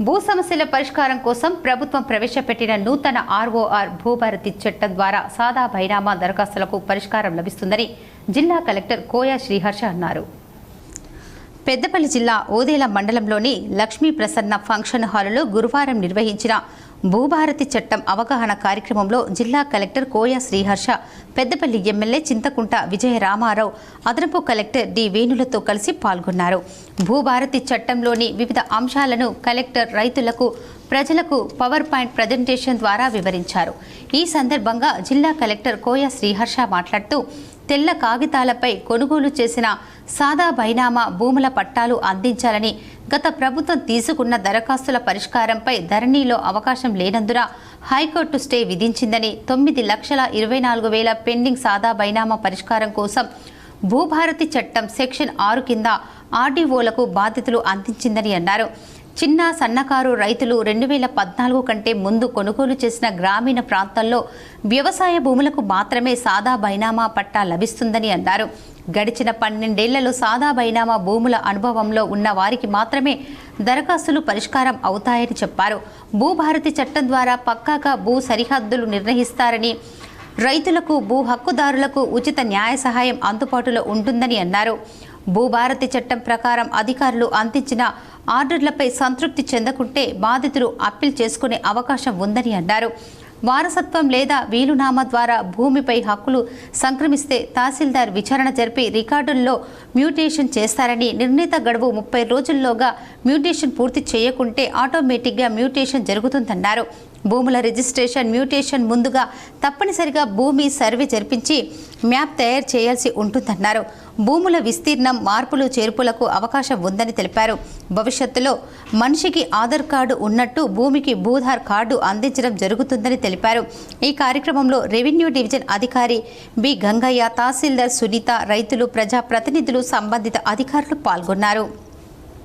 భూ సమస్యల పరిష్కారం కోసం ప్రభుత్వం ప్రవేశపెట్టిన నూతన ఆర్ఓఆర్ భూభారతి చట్టం ద్వారా సాదా బైనామా దరఖాస్తులకు పరిష్కారం లభిస్తుందని జిల్లా కలెక్టర్ కోయా శ్రీహర్ష అన్నారు. పెద్దపల్లి జిల్లా ఓదేల మండలంలోని లక్ష్మీ ప్రసన్న ఫంక్షన్ హాలులో గురువారం నిర్వహించిన భూభారతి చట్టం అవగాహన కార్యక్రమంలో జిల్లా కలెక్టర్ కోయ శ్రీహర్ష పెద్దపల్లి ఎమ్మెల్యే చింతకుంట విజయ రామారావు అదనపు కలెక్టర్ డి వేణులతో కలిసి పాల్గొన్నారు. భూభారతి చట్టంలోని వివిధ అంశాలను కలెక్టర్ రైతులకు ప్రజలకు పవర్ పాయింట్ ప్రజెంటేషన్ ద్వారా వివరించారు. ఈ సందర్భంగా జిల్లా కలెక్టర్ కోయ శ్రీహర్ష మాట్లాడుతూ తెల్ల కాగితాలపై కొనుగోలు చేసిన సాదా బైనామా భూముల పట్టాలు అందించాలని గత ప్రభుత్వం తీసుకున్న దరఖాస్తుల పరిష్కారంపై ధరణిలో అవకాశం లేనందున హైకోర్టు స్టే విధించిందని తొమ్మిది లక్షల ఇరవై నాలుగు వేల పెండింగ్ సాదా బైనామా పరిష్కారం కోసం భూభారతి చట్టం సెక్షన్ ఆరు కింద ఆర్డీఓలకు బాధ్యతలు అందించిందని అన్నారు. చిన్న సన్నకారు రైతులు రెండు వేల పద్నాలుగు కంటే ముందు కొనుగోలు చేసిన గ్రామీణ ప్రాంతాల్లో వ్యవసాయ భూములకు మాత్రమే సాదా బైనామా పట్టా లభిస్తుందని అన్నారు. గడిచిన పన్నెండేళ్ళలో సాదా బైనామా భూముల అనుభవంలో ఉన్న వారికి మాత్రమే దరఖాస్తులు పరిష్కారం అవుతాయని చెప్పారు. భూభారతి చట్టం ద్వారా పక్కాగా భూ సరిహద్దులు నిర్ణయిస్తారని రైతులకు భూ హక్కుదారులకు ఉచిత న్యాయ సహాయం అందుబాటులో ఉంటుందని అన్నారు. భూభారతి చట్టం ప్రకారం అధికారులు అందించిన ఆర్డర్లపై సంతృప్తి చెందకుంటే బాధితులు అప్పీల్ చేసుకునే అవకాశం ఉందని అన్నారు. వారసత్వం లేదా వీలునామా ద్వారా భూమిపై హక్కులు సంక్రమిస్తే తహసీల్దార్ విచారణ జరిపి రికార్డుల్లో మ్యూటేషన్ చేస్తారని నిర్ణీత గడువు ముప్పై రోజుల్లోగా మ్యూటేషన్ పూర్తి చేయకుంటే ఆటోమేటిక్గా మ్యూటేషన్ జరుగుతుందన్నారు. భూముల రిజిస్ట్రేషన్ మ్యూటేషన్ ముందుగా తప్పనిసరిగా భూమి సర్వే జరిపించి మ్యాప్ తయారు చేయాల్సి ఉంటుందన్నారు. భూముల విస్తీర్ణం మార్పులు చేర్పులకు అవకాశం ఉందని తెలిపారు. భవిష్యత్తులో మనిషికి ఆధార్ కార్డు ఉన్నట్టు భూమికి భూధార్ కార్డు అందించడం జరుగుతుందని తెలిపారు. ఈ కార్యక్రమంలో రెవెన్యూ డివిజన్ అధికారి బి. గంగయ్య తహసీల్దార్ సునీత రైతులు ప్రజాప్రతినిధులు సంబంధిత అధికారులు పాల్గొన్నారు.